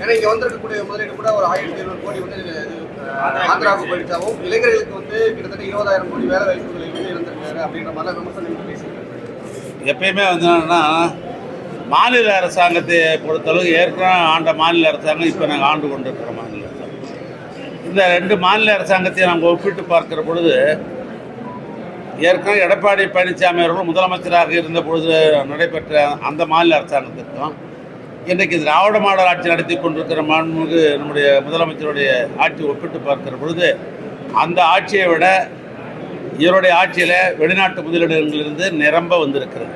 ஏன்னா இங்கே வந்திருக்கக்கூடிய முதலீடு கூட ஒரு ஆயிரத்தி இருநூறு கோடி வந்து ஆந்திராவுக்கு போயிடுச்சாவும். இளைஞர்களுக்கு வந்து கிட்டத்தட்ட இருபதாயிரம் கோடி வேலை வாய்ப்புகளை வந்து இருந்திருக்காரு அப்படின்ற மாதிரி விமர்சனங்கள் பேசியிருக்காரு. எப்பயுமே வந்து என்னன்னா மாநில அரசாங்கத்தை பொறுத்தளவு ஏற்கனவே ஆண்ட மாநில அரசாங்கம் இப்போ நாங்கள் ஆண்டு கொண்டிருக்கிற மாநில அரசாங்கம். இந்த ரெண்டு மாநில அரசாங்கத்தையும் நாங்கள் ஒப்பிட்டு பார்க்கிற பொழுது ஏற்கனவே எடப்பாடி பழனிசாமி அவர்கள் முதலமைச்சராக இருந்த பொழுது நடைபெற்ற அந்த மாநில அரசாங்கத்திற்கும் இன்றைக்கு திராவிட மாடல் ஆட்சி நடத்தி கொண்டிருக்கிற மாண்புமிகு நம்முடைய முதலமைச்சருடைய ஆட்சி ஒப்பிட்டு பார்க்கிற பொழுது அந்த ஆட்சியை விட இவருடைய ஆட்சியில் வெளிநாட்டு முதலீடுகளிலிருந்து நிரம்ப வந்திருக்கிறது.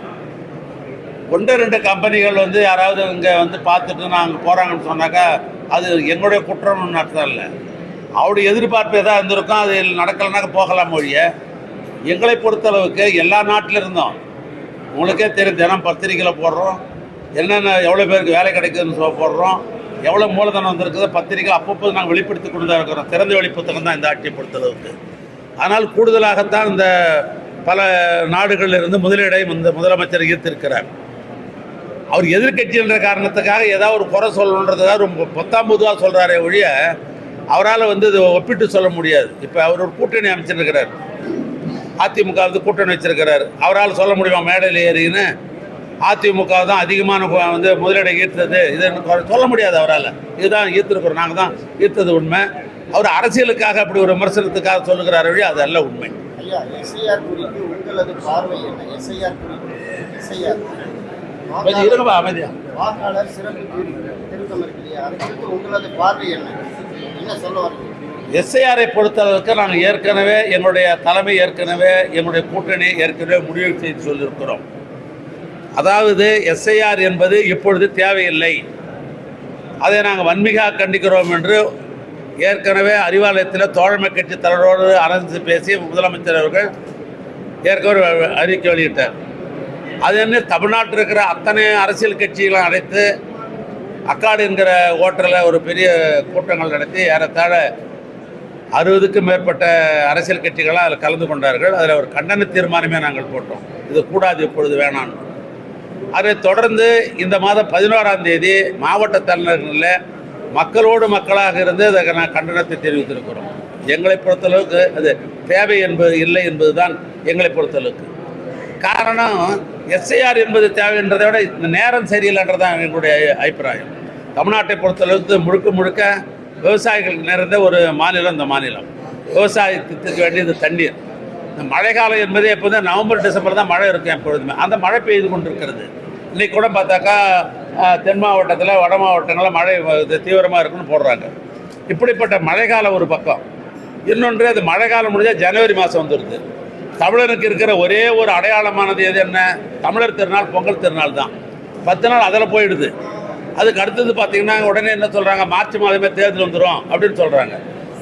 ஒன்று ரெண்டு கம்பெனிகள் வந்து யாராவது இங்கே வந்து பார்த்துட்டு நாங்கள் போகிறாங்கன்னு சொன்னாக்கா அது எங்களுடைய குற்றம்னு அர்த்தம் இல்லை. அவருடைய எதிர்பார்ப்பு எதாக இருந்திருக்கும் அது நடக்கலைனாக்க போகலாம் மொழிய எங்களை பொறுத்தளவுக்கு எல்லா நாட்டில் இருந்தோம் உங்களுக்கே தெரியும் தினம் பத்திரிக்கையில் போடுறோம் என்னென்ன எவ்வளோ பேருக்கு வேலை கிடைக்குதுன்னு சொல்ல போடுறோம். எவ்வளோ மூலதனம் வந்திருக்குது பத்திரிக்கை அப்பப்போ நாங்கள் வெளிப்படுத்தி கொண்டு தான் இருக்கிறோம். திறந்த வெளி புத்தகம் தான் இந்த ஆட்சியை பொறுத்தளவுக்கு. ஆனால் கூடுதலாகத்தான் இந்த பல நாடுகளில் இருந்து முதலீடை இந்த முதலமைச்சர் ஈர்த்திருக்கிறார். அவர் எதிர்க்கட்சி என்ற காரணத்துக்காக ஏதாவது ஒரு குறை சொல்லணுன்றதாக ரொம்ப பத்தாம் பொதுவாக சொல்கிறாரே ஒழிய அவரால் வந்து இது ஒப்பிட்டு சொல்ல முடியாது. இப்போ அவர் ஒரு கூட்டணி அமைச்சிருக்கிறார். அதிமுக வந்து கூட்டணி வச்சிருக்கிறார். அவரால் சொல்ல முடியுமா மேடையில் ஏறின்னு? அதிமுக தான் அதிகமான வந்து முதலீடை ஈர்த்தது. கொ- சொல்ல முடியாது அவரால். இதுதான் ஈர்த்திருக்கிறோம். நாங்கள் தான் ஈர்த்தது உண்மை. அவர் அரசியலுக்காக அப்படி ஒரு விமர்சனத்துக்காக சொல்லுகிறார் வழி அது அல்ல உண்மை. எஸ்ஐஆர் பொறுத்தளவுக்கு நாங்கள் ஏற்கனவே எங்களுடைய தலைமை ஏற்கனவே எங்களுடைய கூட்டணி ஏற்கனவே முடிவு செய்து சொல்லியிருக்கிறோம். அதாவது எஸ்ஐஆர் என்பது இப்பொழுது தேவையில்லை. அதை நாங்கள் வன்மிகாக கண்டிக்கிறோம் என்று ஏற்கனவே அறிவாலயத்தில் தோழமை கட்சி தலைவரோடு அரசு பேசி முதலமைச்சர் அவர்கள் ஏற்கனவே அறிக்கை வெளியிட்டார். அது என்ன தமிழ்நாட்டில் இருக்கிற அத்தனை அரசியல் கட்சிகளும் அழைத்து அக்காடு என்கிற ஓட்டலில் ஒரு பெரிய கூட்டங்கள் நடத்தி ஏறத்தாழ அறுபதுக்கும் மேற்பட்ட அரசியல் கட்சிகளாக அதில் கலந்து கொண்டார்கள். அதில் ஒரு கண்டன தீர்மானமே நாங்கள் போட்டோம். இது கூடாது இப்பொழுது வேணாம் அதை தொடர்ந்து இந்த மாதம் பதினோராம் தேதி மாவட்ட தலைநகரில் மக்களோடு மக்களாக இருந்து அதை நான் கண்டனத்தை தெரிவித்திருக்கிறோம். எங்களை பொறுத்தளவுக்கு அது தேவை என்பது இல்லை என்பதுதான் எங்களை பொறுத்தளவுக்கு. காரணம் எஸ்ஐஆர் என்பது தேவைன்றதை விட இந்த நேரம் சரியில்லைன்றதான் எங்களுடைய அபிப்பிராயம். தமிழ்நாட்டை பொறுத்தளவுக்கு முழுக்க முழுக்க விவசாயிகள் நிறைந்த ஒரு மாநிலம் இந்த மாநிலம். விவசாயத்துக்கு வேண்டியது தண்ணீர். இந்த என்பது எப்போதும் நவம்பர் டிசம்பர் தான் மழை இருக்கும் எப்பொழுதுமே. அந்த மழை பெய்து கொண்டிருக்கிறது. இன்றைக்கி கூட பார்த்தாக்கா தென் மாவட்டத்தில் வட மாவட்டங்களில் மழை தீவிரமாக இருக்குன்னு போடுறாங்க. இப்படிப்பட்ட மழைக்காலம் ஒரு பக்கம். இன்னொன்று அது மழைக்காலம் முடிஞ்சால் ஜனவரி மாதம் வந்துடுது தமிழனுக்கு இருக்கிற ஒரே ஒரு அடையாளமானது எது என்ன? தமிழர் திருநாள் பொங்கல் திருநாள் தான். பத்து நாள் அதில் போயிடுது. அதுக்கு அடுத்தது பார்த்திங்கன்னா உடனே என்ன சொல்கிறாங்க மார்ச் மாதமே தேர்தல் வந்துடும் அப்படின்னு சொல்கிறாங்க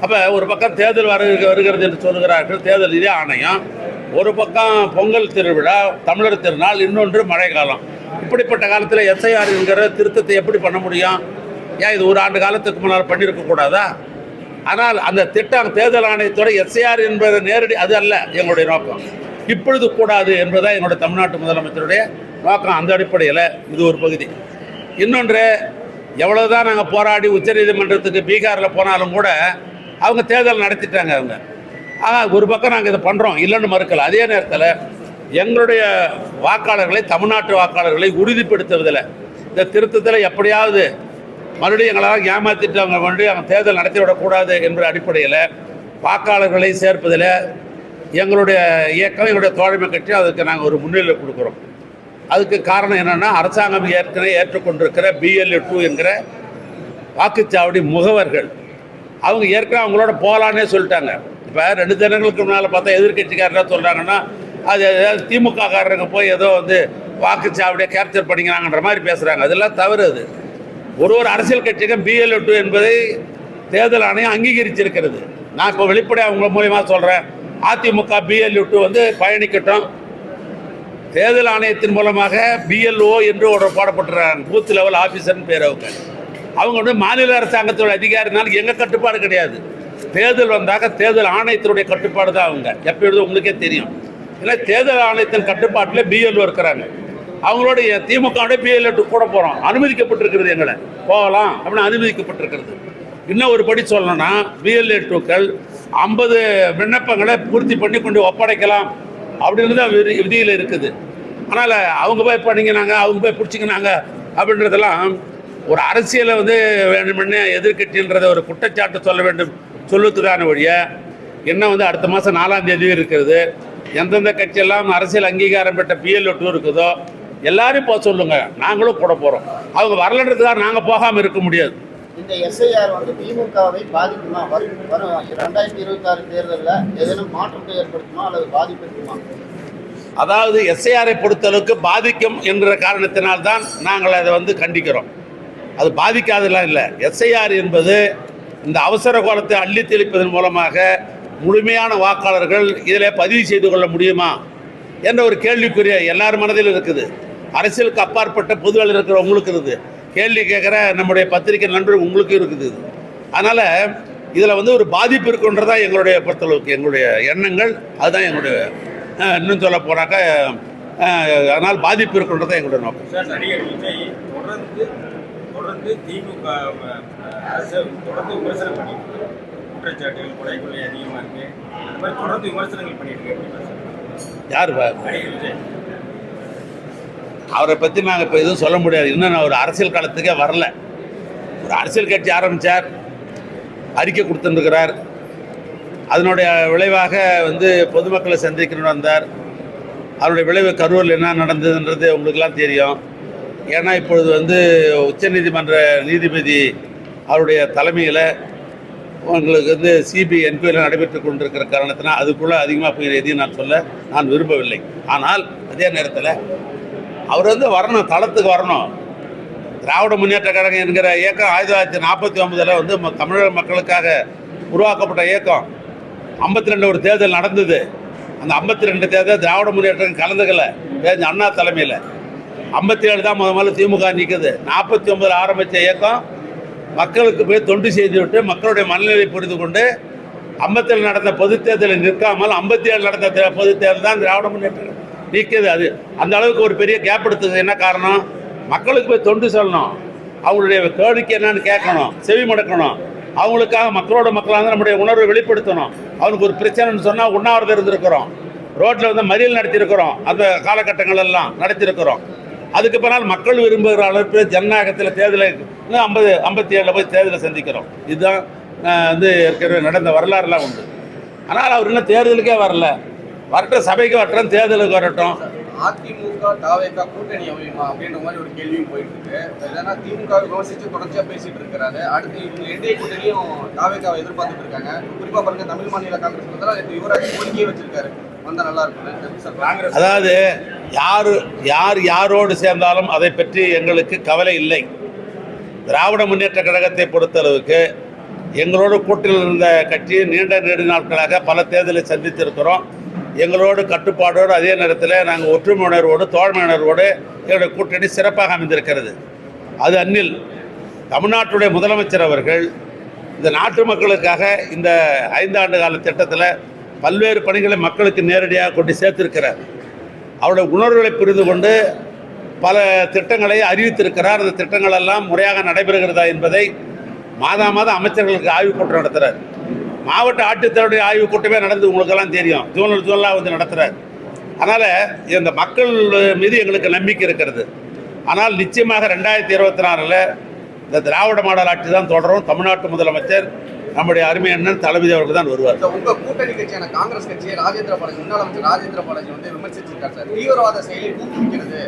அப்போ ஒரு பக்கம் தேர்தல் வர வருகிறது என்று சொல்கிறார்கள் தேர்தல் இதே ஆணையம். ஒரு பக்கம் பொங்கல் திருவிழா தமிழர் திருநாள் இன்னொன்று மழை காலம் இப்படிப்பட்ட காலத்தில் எஸ்ஐஆர் என்கிற திருத்தத்தை எப்படி பண்ண முடியும்? ஏன் இது ஒரு ஆண்டு காலத்துக்கு முன்னால் பண்ணியிருக்க கூடாதா? ஆனால் அந்த திட்டம் தேர்தல் ஆணையத்தோட எஸ்ஐஆர் என்பது நேரடி அது அல்ல எங்களுடைய நோக்கம். இப்பொழுது கூடாது என்பதுதான் என்னுடைய தமிழ்நாட்டு முதலமைச்சருடைய நோக்கம். அந்த அடிப்படையில் இது ஒரு பகுதி. இன்னொன்று எவ்வளோதான் நாங்கள் போராடி உச்சநீதிமன்றத்துக்கு பீகாரில் போனாலும் கூட அவங்க தேர்தல் நடத்திட்டாங்க அவங்க. ஆனால் ஒரு பக்கம் நாங்கள் இதை பண்ணுறோம் இல்லைன்னு மறுக்கல. அதே நேரத்தில் எங்களுடைய வாக்காளர்களை தமிழ்நாட்டு வாக்காளர்களை உறுதிப்படுத்துவதில் இந்த திருத்தத்தில் எப்படியாவது மறுபடியும் எங்களால் ஏமாத்திட்டு அவங்க மறுபடியும் அவங்க தேர்தல் நடத்தி விடக்கூடாது என்ற அடிப்படையில் வாக்காளர்களை சேர்ப்பதில் எங்களுடைய இயக்கம் எங்களுடைய தோழமை கட்சி அதுக்கு நாங்கள் ஒரு முன்னிலை கொடுக்குறோம். அதுக்கு காரணம் என்னென்னா அரசாங்கம் ஏற்கனவே ஏற்றுக்கொண்டிருக்கிற பிஎல்ஏ டூ என்கிற வாக்குச்சாவடி முகவர்கள் அவங்க ஏற்கனவே அவங்களோட போகலான்னே சொல்லிட்டாங்க. இப்போ ரெண்டு தினங்களுக்கு முன்னால் பார்த்தா எதிர்கட்சிக்காரர் என்ன சொல்கிறாங்கன்னா அது ஏதாவது திமுககாரங்க போய் ஏதோ வந்து வாக்குச்சாவடியை கேப்சர் பண்ணிக்கிறாங்கன்ற மாதிரி பேசுகிறாங்க அதெல்லாம் தவறு அது. ஒரு ஒரு அரசியல் கட்சிக்கும் பிஎல்ஏ டூ என்பதை தேர்தல் ஆணையம் அங்கீகரிச்சிருக்கிறது. நான் இப்போ வெளிப்படையாக உங்கள் மூலியமாக சொல்கிறேன் அதிமுக பிஎல்ஏ டூ வந்து பயணிக்கட்டும். தேர்தல் ஆணையத்தின் மூலமாக பிஎல்ஓ என்று ஒரு போடப்பட்டுறாங்க பூத் லெவல் ஆஃபீஸர்னு பேர் அவங்க அவங்களுடைய மாநில அரசாங்கத்தோட அதிகாரினால எங்கள் கட்டுப்பாடு கிடையாது. தேர்தல் வந்தாக்க தேர்தல் ஆணையத்தினுடைய கட்டுப்பாடு தான் அவங்க. எப்பொழுதும் உங்களுக்கே தெரியும். ஏன்னா தேர்தல் ஆணையத்தின் கட்டுப்பாட்டில் பிஎல்ஓ இருக்கிறாங்க. அவங்களுடைய திமுகவுடைய பிஎல்எட்டு கூட போகிறோம் அனுமதிக்கப்பட்டிருக்கிறது எங்களை. போகலாம் அப்படின்னு அனுமதிக்கப்பட்டிருக்கிறது. இன்னும் ஒரு படி சொல்லணும்னா பிஎல்ஏ ஐம்பது விண்ணப்பங்களை பூர்த்தி பண்ணி கொண்டு ஒப்படைக்கலாம் அப்படின்னு தான் விதி விதியில் இருக்குது. அதனால் அவங்க போய் பண்ணிக்கினாங்க அவங்க போய் பிடிச்சிக்கினாங்க அப்படின்றதெல்லாம் ஒரு அரசியலை வந்து வேண்டுமென்னு எதிர்க்கட்சின்றத ஒரு குற்றச்சாட்டு சொல்ல வேண்டும் சொல்லுவதுக்கான வழிய என்ன வந்து அடுத்த மாதம் நாலாம் தேதி இருக்கிறது எந்தெந்த கட்சியெல்லாம் அரசியல் அங்கீகாரம் பெற்ற பிஎல்ஓ டூ இருக்குதோ எல்லாரையும் போக சொல்லுங்க. நாங்களும் கூட போகிறோம் அவங்க வரலன்றதுக்காக நாங்கள் போகாமல் இருக்க முடியாது. இந்த எஸ்ஐஆர் வந்து திமுகவை பாதிக்குமா? வரும் வரும். ரெண்டாயிரத்தி இருபத்தாறு தேர்தலில் ஏதேனும் மாற்றத்தை ஏற்படுத்துமா அல்லது பாதிப்பு இருக்குமா? அதாவது எஸ்ஐஆரை பொறுத்தளவுக்கு பாதிக்கும் என்கிற காரணத்தினால்தான் நாங்கள் அதை வந்து கண்டிக்கிறோம். அது பாதிக்காதெல்லாம் இல்லை. எஸ்ஐஆர் என்பது இந்த அவசர கோலத்தை அள்ளி தெளிப்பதன் மூலமாக முழுமையான வாக்காளர்கள் இதில் பதிவு செய்து கொள்ள முடியுமா என்ற ஒரு கேள்விக்குரிய எல்லார் மனதிலும் இருக்குது. அரசியலுக்கு அப்பாற்பட்ட பொதுவில் இருக்கிற உங்களுக்கு இருக்குது. கேள்வி கேட்குற நம்முடைய பத்திரிகை நண்பர் உங்களுக்கும் இருக்குது அதனால் இதில் வந்து ஒரு பாதிப்பு இருக்குன்றதா எங்களுடைய பொறுத்தளவுக்கு எங்களுடைய எண்ணங்கள். அதுதான் எங்களுடைய இன்னும் சொல்ல போனாக்க அதனால் பாதிப்பு இருக்குன்றதான் எங்களுடைய நோக்கம். தொடர்ந்து திமுக அரசை தொடர்ந்து விமர்சனம் பண்ணிட்டு இருக்காரு. குற்றச்சாட்டுகள் கொலை கொள்ளை அதிகமாக இருக்கு. அந்த மாதிரி தொடர்ந்து விமர்சனங்கள் பண்ணிட்டு யார் விஜய். அவரை பற்றி நாங்கள் இப்போ எதுவும் சொல்ல முடியாது. இன்னும் நான் ஒரு அரசியல் காலத்துக்கே வரல. ஒரு அரசியல் கட்சி ஆரம்பித்தார் அறிக்கை கொடுத்துருக்கிறார். அதனுடைய விளைவாக வந்து பொதுமக்களை சந்திக்கணும்னு வந்தார். அதனுடைய விளைவு கரூரில் என்ன நடந்ததுன்றது உங்களுக்கெல்லாம் தெரியும். ஏன்னா இப்பொழுது வந்து உச்சநீதிமன்ற நீதிபதி அவருடைய தலைமையில் உங்களுக்கு வந்து சிபிஐ என்கொயரி நடைபெற்று கொண்டிருக்கிற காரணத்தினால் அதுக்குள்ளே அதிகமாக போய் எதையும் நான் சொல்ல நான் விரும்பவில்லை. ஆனால் அதே நேரத்தில் அவர் வந்து வரணும் தளத்துக்கு வரணும். திராவிட முன்னேற்ற கழகம் என்கிற இயக்கம் ஆயிரத்தி தொள்ளாயிரத்தி நாற்பத்தி ஒன்பதில் வந்து தமிழக மக்களுக்காக உருவாக்கப்பட்ட இயக்கம். ஐம்பத்தி ரெண்டு ஒரு தேர்தல் நடந்தது. அந்த ஐம்பத்தி ரெண்டு தேர்தல் திராவிட முன்னேற்றம் கலந்துக்கல. அண்ணா தலைமையில். ஐம்பத்தி ஏழு தான் முத முதல்ல திமுக நிற்குது நாற்பத்தி ஒன்பதில் ஆரம்பித்த இயக்கம் மக்களுக்கு போய் தொண்டு செய்து விட்டு மக்களுடைய மனநிலை புரிந்து கொண்டு ஐம்பத்தேழு நடந்த பொதுத் தேர்தலில் நிற்காமல் ஐம்பத்தி ஏழு நடந்த தே- தேர்தல் தான் திராவிட முன்னேற்றம் நிற்கிறது அது. அந்த அளவுக்கு ஒரு பெரிய கேப் எடுத்தது என்ன காரணம்? மக்களுக்கு போய் தொண்டு சொல்லணும். அவங்களுடைய கோரிக்கை என்னன்னு கேட்கணும். செவி மடக்கணும். அவங்களுக்காக மக்களோட மக்களாக வந்து நம்முடைய உணர்வை வெளிப்படுத்தணும். அவனுக்கு ஒரு பிரச்சனைன்னு சொன்னால் உண்ணாவிரதம் இருந்திருக்கிறோம். ரோட்டில் வந்து மறியல் நடத்தியிருக்கிறோம். அந்த காலகட்டங்கள் எல்லாம் நடத்தியிருக்கிறோம். அதுக்கு பின்னால் மக்கள் விரும்புகிற அளவுக்கு ஜனநாயகத்தில் தேர்தலை ஐம்பது ஐம்பத்தி ஏழில் போய் தேர்தலை சந்திக்கிறோம். இதுதான் வந்து ஏற்கனவே நடந்த வரலாறுலாம் உண்டு. ஆனால் அவர் இன்னும் தேர்தலுக்கே வரல. வரட்டும் சபைக்கு வரட்டும் தேர்தலுக்கு வரட்டும். அதிமுக தாவேகா கூட்டணி அமையுமா அப்படின்ற மாதிரி ஒரு கேள்வியும் போயிட்டு இருக்கு ஏன்னா திமுக விமர்சிச்சு தொடர்ச்சியா பேசிட்டு இருக்கிறாரு. அடுத்து இவங்க என்டிஏ கூட்டணியும் தாவேகாவை எதிர்பார்த்துட்டு இருக்காங்க. குறிப்பா பாருங்க தமிழ் மாநில காங்கிரஸ் யுவராஜ் கோரிக்கையே வச்சிருக்காரு. வந்தா நல்லா இருக்கும் அதாவது யார் யார் யாரோடு சேர்ந்தாலும் அதை பற்றி எங்களுக்கு கவலை இல்லை. திராவிட முன்னேற்ற கழகத்தை பொறுத்தளவுக்கு எங்களோடு கூட்டில் இருந்த கட்சி நீண்ட நெடு நாட்களாக பல தேர்தலை சந்தித்திருக்கிறோம். எங்களோடு கட்டுப்பாடோடு அதே நேரத்தில் நாங்கள் ஒற்றுமை உணர்வோடு தோழமை உணர்வோடு எங்களுடைய கூட்டணி சிறப்பாக அமைந்திருக்கிறது. அது அந்நில் தமிழ்நாட்டுடைய முதலமைச்சர் அவர்கள் இந்த நாட்டு மக்களுக்காக இந்த ஐந்தாண்டு கால திட்டத்தில் பல்வேறு பணிகளை மக்களுக்கு நேரடியாக கொண்டு சேர்த்திருக்கிறார். அவருடைய உணர்வுகளை புரிந்து கொண்டு பல திட்டங்களை அறிவித்திருக்கிறார். அந்த திட்டங்கள் எல்லாம் முறையாக நடைபெறுகிறதா என்பதை மாதா மாதம் அமைச்சர்களுக்கு ஆய்வுக் கூட்டம் நடத்துகிறார் மாவட்ட ஆட்சித்தலைவருடைய ஆய்வுக் கூட்டமே நடந்து உங்களுக்கெல்லாம் தெரியும். ஜூனல் ஜூனலாக வந்து நடத்துகிறார் அதனால் இந்த மக்கள் மீது எங்களுக்கு நம்பிக்கை இருக்கிறது. ஆனால் நிச்சயமாக ரெண்டாயிரத்தி இருபத்தி நாலில் இந்த திராவிட மாடல் ஆட்சி தான் தொடரும். தமிழ்நாட்டு முதலமைச்சர் நம்முடைய அருமை அண்ணன் தளபதி அவர்கள் தான் வருவார். உங்க கூட்டணி கட்சியான காங்கிரஸ் கட்சியை ராஜேந்திர பாலாஜி முன்னாள் அமைச்சர் ராஜேந்திர பாலாஜி வந்து விமர்சிச்சிருக்காரு சார். தீவிரவாத செயலை ஊக்குவிக்கிறது.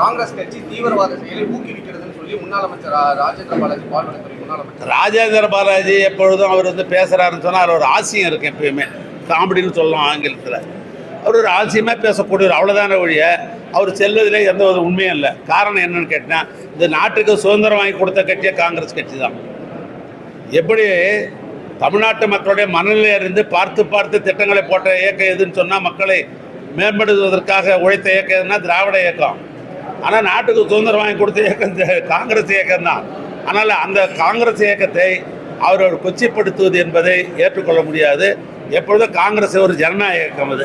காங்கிரஸ் கட்சி தீவிரவாத செயலை ஊக்குவிக்கிறதுன்னு சொல்லி முன்னாள் அமைச்சர் ராஜேந்திர பாலாஜி பால்வனத்துறை முன்னாள் அமைச்சர். ராஜேந்திர பாலாஜி எப்பொழுதும் அவர் வந்து பேசுகிறாருன்னு சொன்னால் அவர் ஒரு ஆசையம் இருக்கு எப்பயுமே. காமெடின்னு சொல்லலாம் ஆங்கிலத்தில். அவர் ஒரு ஆசையமாக பேசக்கூடியவர் அவ்வளோதான ஒழிய அவர் செல்வதிலே எந்த ஒரு உண்மையும் இல்லை. காரணம் என்னன்னு கேட்டால் இந்த நாட்டுக்கு சுதந்திரம் வாங்கி கொடுத்த கட்சியே காங்கிரஸ் கட்சி தான். எப்படி தமிழ்நாட்டு மக்களுடைய மனநிலை அறிந்து பார்த்து பார்த்து திட்டங்களை போட்ட இயக்கம் எதுன்னு சொன்னால் மக்களை மேம்படுத்துவதற்காக உழைத்த இயக்கம் எதுனா திராவிட இயக்கம். ஆனால் நாட்டுக்கு சுதந்திரம் வாங்கி கொடுத்த இயக்கம் காங்கிரஸ் இயக்கம் தான். அதனால் அந்த காங்கிரஸ் இயக்கத்தை அவர் கொச்சிப்படுத்துவது என்பதை ஏற்றுக்கொள்ள முடியாது. எப்பொழுதும் காங்கிரஸ் ஒரு ஜனநாயக இயக்கம் அது.